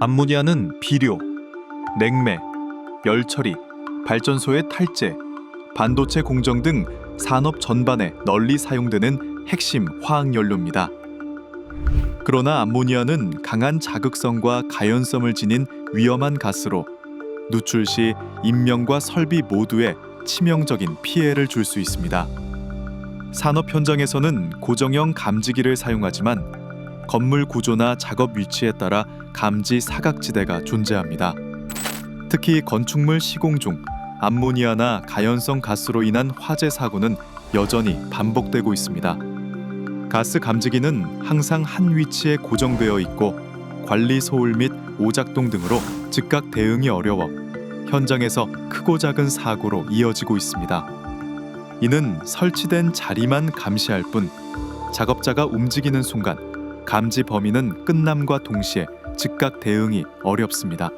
암모니아는 비료, 냉매, 열처리, 발전소의 탈재, 반도체 공정 등 산업 전반에 널리 사용되는 핵심 화학 연료입니다. 그러나 암모니아는 강한 자극성과 가연성을 지닌 위험한 가스로 누출 시 인명과 설비 모두에 치명적인 피해를 줄 수 있습니다. 산업 현장에서는 고정형 감지기를 사용하지만 건물 구조나 작업 위치에 따라 감지 사각지대가 존재합니다. 특히 건축물 시공 중 암모니아나 가연성 가스로 인한 화재 사고는 여전히 반복되고 있습니다. 가스 감지기는 항상 한 위치에 고정되어 있고 관리 소홀 및 오작동 등으로 즉각 대응이 어려워 현장에서 크고 작은 사고로 이어지고 있습니다. 이는 설치된 자리만 감시할 뿐 작업자가 움직이는 순간 감지 범위는 끝남과 동시에 즉각 대응이 어렵습니다.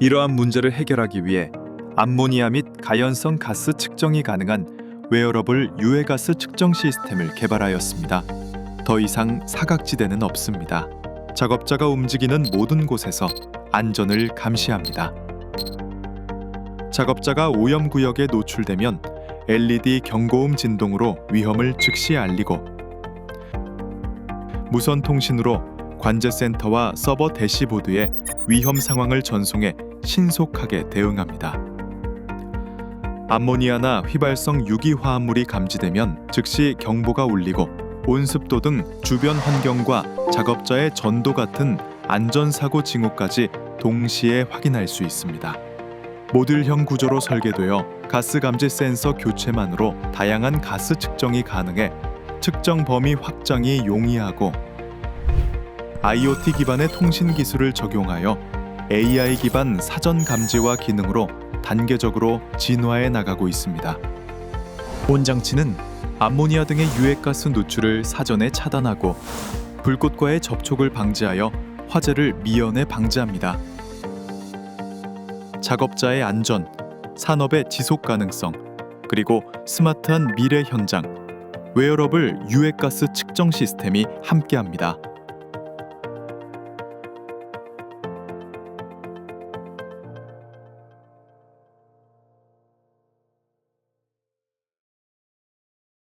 이러한 문제를 해결하기 위해 암모니아 및 가연성 가스 측정이 가능한 웨어러블 유해가스 측정 시스템을 개발하였습니다. 더 이상 사각지대는 없습니다. 작업자가 움직이는 모든 곳에서 안전을 감시합니다. 작업자가 오염 구역에 노출되면 LED 경고음 진동으로 위험을 즉시 알리고 무선 통신으로 관제센터와 서버 대시보드에 위험 상황을 전송해 신속하게 대응합니다. 암모니아나 휘발성 유기 화합물이 감지되면 즉시 경보가 울리고 온습도 등 주변 환경과 작업자의 전도 같은 안전사고 징후까지 동시에 확인할 수 있습니다. 모듈형 구조로 설계되어 가스 감지 센서 교체만으로 다양한 가스 측정이 가능해 측정 범위 확장이 용이하고 IoT 기반의 통신 기술을 적용하여 AI 기반 사전 감지와 기능으로 단계적으로 진화해 나가고 있습니다. 본 장치는 암모니아 등의 유해가스 누출을 사전에 차단하고 불꽃과의 접촉을 방지하여 화재를 미연에 방지합니다. 작업자의 안전, 산업의 지속 가능성, 그리고 스마트한 미래 현장, 웨어러블 유해가스 측정 시스템이 함께합니다.